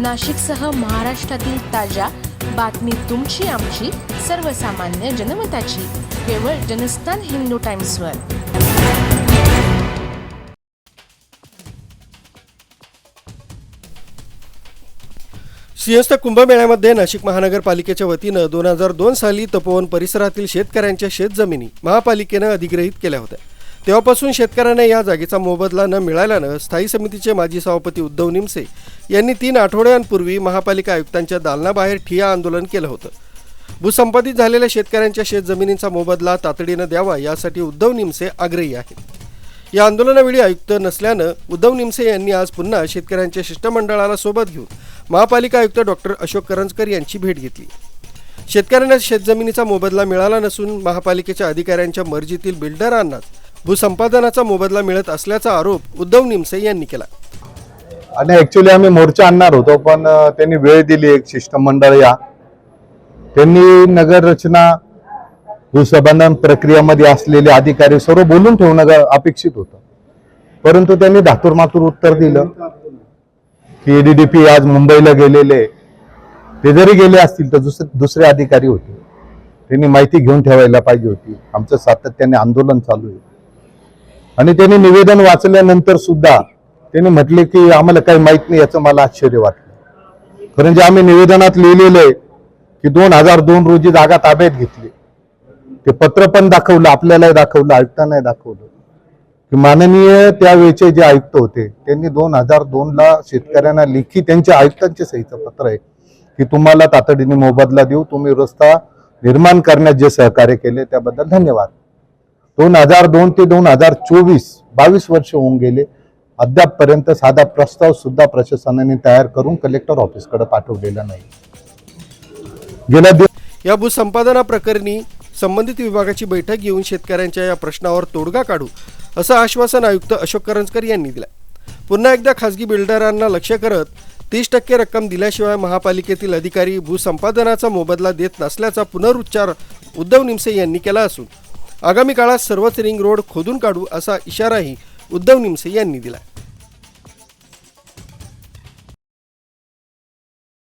नाशिकसह महाराष्ट्रातील ताज्या बातमी तुमची आमची सर्वसामान्य जनमताची. केवळ जनस्थान हिंदू टाइम्सवर. सिंहस्थ कुंभमेळ्यामध्ये नाशिक महानगरपालिकेच्या वतीनं दोन हजार दोन साली तपोवन परिसरातील शेतकऱ्यांच्या शेतजमिनी महापालिकेनं अधिग्रहित केल्या होत्या. तेव्हापासून शेतकऱ्यांना या जागेचा मोबदला न मिळाल्यानं स्थायी समितीचे माजी सभापती उद्धव निमसे यांनी तीन आठवड्यांपूर्वी महापालिका आयुक्तांच्या दालनाबाहेर ठिया आंदोलन केलं होतं. भूसंपादित झालेल्या शेतकऱ्यांच्या शेतजमिनींचा मोबदला तातडीनं द्यावा यासाठी उद्धव निमसे आग्रही आहेत. या आंदोलनावेळी आयुक्त नसल्यानं उद्धव निमसे यांनी आज पुन्हा शेतकऱ्यांच्या शिष्टमंडळाला सोबत घेऊन महापालिका आयुक्त डॉक्टर अशोक करंजकर यांची भेट घेतली. शेतकऱ्यांना शेतजमिनीचा मोबदला मिळाला नसून महापालिकेच्या अधिकाऱ्यांच्या मर्जीतील बिल्डरांनाच भूसंपादनाचा मोबदला मिळत असल्याचा आरोप उद्धव निमसे यांनी केला. आणि ऍक्च्युली आम्ही मोर्चा आणणार होतो पण त्यांनी वेळ दिली एक शिष्टमंडळ या. त्यांनी नगर रचना भूसंबंधन प्रक्रियेमध्ये असलेले अधिकारी सर्व बोलून ठेवणं अपेक्षित होतं. परंतु त्यांनी धातूर मातूर उत्तर दिलं की एडीडीपी आज मुंबईला गेलेले ते जरी गेले असतील तर दुसरे दुसरे अधिकारी होते. त्यांनी माहिती घेऊन ठेवायला पाहिजे होती. आमचं सातत्याने आंदोलन चालू आहे. आणि त्यांनी निवेदन वाचल्यानंतर सुद्धा त्यांनी म्हटले की आम्हाला काही माहीत नाही याचं मला आश्चर्य वाटलं. कारण जे आम्ही निवेदनात लिहिलेलं आहे की दोन हजार दोन रोजी जागा ताब्यात घेतली. ते पत्र पण दाखवलं आपल्यालाही दाखवलं आयुक्तांनाही दाखवलं. की माननीय त्यावेळेचे जे आयुक्त होते त्यांनी दोन हजार दोनला शेतकऱ्यांना लेखी त्यांच्या आयुक्तांच्या सहीचं पत्र आहे की तुम्हाला तातडीने मोबदला देऊ तुम्ही रस्ता निर्माण करण्यात जे सहकार्य केले त्याबद्दल धन्यवाद. दोन हजार दोन ते दोन हजार चोवीस बावीस वर्ष होऊन गेले. अद्यापपर्यंत साधा प्रस्ताव सुद्धा प्रशासनाने तयार करून कलेक्टर ऑफिसकडे पाठवलेला नाही. गेल्या या भूसंपादना प्रकरणी संबंधित विभागाची बैठक घेऊन शेतकऱ्यांच्या या प्रश्नावर तोडगा काढू असं आश्वासन आयुक्त अशोक करंजकर यांनी दिलं पुन्हा एकदा खासगी बिल्डरांना लक्ष करत तीस टक्के रक्कम दिल्याशिवाय महापालिकेतील अधिकारी भूसंपादनाचा मोबदला देत नसल्याचा पुनरुच्चार उद्धव निमसे यांनी केला असून आगामी काळात सर्वच रिंग रोड खोदून काढू असा इशाराही उद्धव निमसे यांनी दिला